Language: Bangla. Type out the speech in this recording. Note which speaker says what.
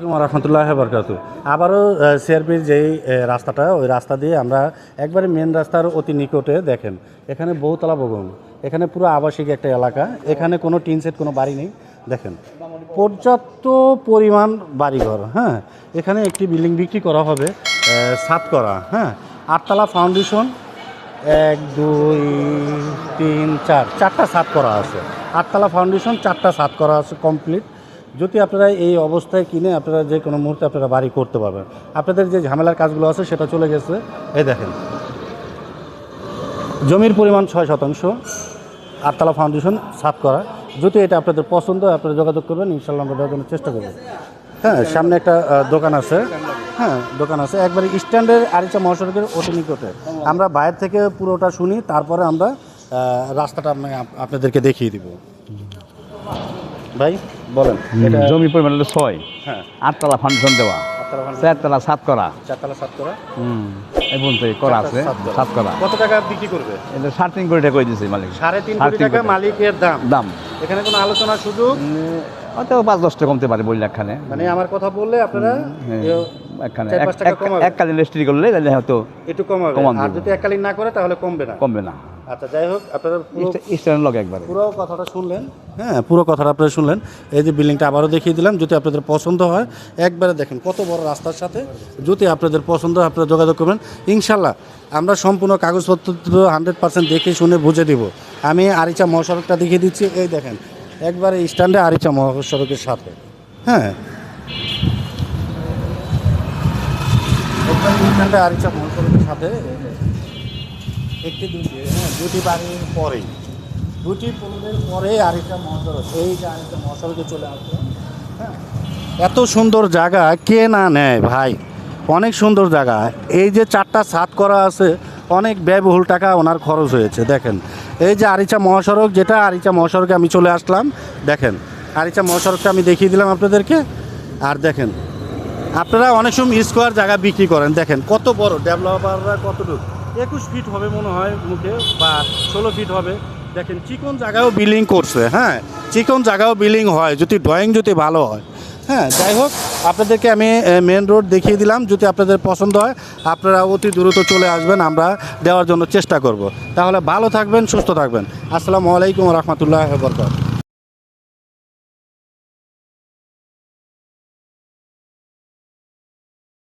Speaker 1: রহমতুল্লাহ বরকাত আবারও সিআরপির যেই রাস্তাটা, ওই রাস্তা দিয়ে আমরা একবারে মেন রাস্তার অতি নিকটে দেখেন, এখানে বহুতলা ভবন, এখানে পুরো আবাসিক একটা এলাকা, এখানে কোনো টিন সেট, কোনো বাড়ি নেই, দেখেন। পর্যাপ্ত পরিমাণ বাড়িঘর হ্যাঁ এখানে একটি বিল্ডিং বিক্রি করা হবে সাত করা হ্যাঁ আটতলা ফাউন্ডেশন এক, দুই, তিন, চার, চারটা সাত করা আছে, আটতলা ফাউন্ডেশন চারটা সাত করা আছে কমপ্লিট যদি আপনারা এই অবস্থায় কিনে আপনারা যে কোনো মুহূর্তে আপনারা বাড়ি করতে পারবেন। আপনাদের যে ঝামেলার কাজগুলো আছে সেটা চলে গেছে। এই দেখেন। জমির পরিমাণ ছয় শতাংশ, আটতলা ফাউন্ডেশন সাফ করা। যদি এটা আপনাদের পছন্দ হয়, আপনারা যোগাযোগ করবেন ইনশাল্লাহ আমরা দেওয়ার জন্য চেষ্টা করব। হ্যাঁ সামনে একটা দোকান আছে। হ্যাঁ দোকান আছে। একবারে স্ট্যান্ডের আরিচা মহাসড়কের অতি নিকটে। আমরা বাইরে থেকে পুরোটা শুনি, তারপরে আমরা রাস্তাটা আপনাদেরকে দেখিয়ে দিব। ভাই বলেন।
Speaker 2: জমি পরিমাণ হলো ছয়।
Speaker 1: হ্যাঁ।
Speaker 2: আটতলা ফাউন্ডেশন দেওয়া। চারতলা সাত করা।
Speaker 1: চারতলা সাত করা।
Speaker 2: হুম এই পর্যন্ত করা আছে
Speaker 1: সাত করা। কত টাকা বিক্রি করবে?
Speaker 2: এটা সাড়ে তিন কোটি টাকা করে দিয়েছে মালিক?
Speaker 1: সাড়ে তিন কোটি টাকা মালিকের দাম।
Speaker 2: দাম।
Speaker 1: এখানে কোনো আলোচনার সুযোগ?
Speaker 2: হয়তো পাঁচ দশটা কমতে পারে বই লাখখানে
Speaker 1: মানে আমার কথা বললে আপনারা
Speaker 2: একখানে। এককালীন রেজিস্ট্রি করলে তাহলে হয়তো
Speaker 1: একটু কমাবে। আর। যদি এককালীন না করে তাহলে কমবে না।
Speaker 2: কমবে না।
Speaker 1: আচ্ছা যাই হোক আপনারা পুরো
Speaker 2: স্ট্যান্ড লগে একবারে।
Speaker 1: পুরো কথাটা শুনলেন। হ্যাঁ পুরো কথাটা আপনারা শুনলেন। এই যে বিল্ডিংটা আবারও দেখিয়ে দিলাম যদি আপনাদের পছন্দ হয় একবারে দেখেন কত বড় রাস্তার সাথে। যদি আপনাদের পছন্দ হয় আপনারা যোগাযোগ করবেন। ইনশাল্লাহ আমরা সম্পূর্ণ কাগজপত্র হান্ড্রেড পার্সেন্ট দেখে শুনে বুঝে দিব। আমি আরিচা মহাসড়কটা দেখিয়ে দিচ্ছি। এই দেখেন একবারে স্ট্যান্ডে আরিচা মহাসড়কের সাথে। হ্যাঁ। স্ট্যান্ডে আরিচা মহাসড়কের সাথে। একটি দুটি হ্যাঁ দুটি বাড়ির দুটি পনেরোর পরে আরেকটা মহাসড়ক এই যে আরেকটা মহাসড়কে চলে আসবে হ্যাঁ। এত সুন্দর জায়গা, কে না নেয় ভাই? অনেক সুন্দর জায়গা। এই যে চারটা ছাদ করা আছে, অনেক ব্যয়বহুল টাকা ওনার খরচ হয়েছে, দেখেন। এই যে আরিচা মহাসড়ক, যেটা আরিচা মহাসড়কে আমি চলে আসলাম, দেখেন। আরিচা মহাসড়কটা আমি দেখিয়ে দিলাম আপনাদেরকে। আর দেখেন, আপনারা অনেক সময় স্কোয়ার জায়গা বিক্রি করেন, দেখেন, কত বড়, ডেভেলপাররা কতটুকু? একুশ ফিট হবে মনে হয় মুখে, বা ষোলো ফিট হবে। দেখেন, চিকন জায়গাও বিলিং করছে হ্যাঁ? চিকন জায়গাও বিলিং হয়, যদি ড্রয়িং যদি ভালো হয়। হ্যাঁ যাই হোক, আপনাদেরকে আমি মেন রোড দেখিয়ে দিলাম, যদি আপনাদের পছন্দ হয়, আপনারা অতি দ্রুত চলে আসবেন, আমরা দেওয়ার জন্য চেষ্টা করব। তাহলে ভালো থাকবেন, সুস্থ থাকবেন। আসসালামু আলাইকুম রহমতুল্লাহ বরকাত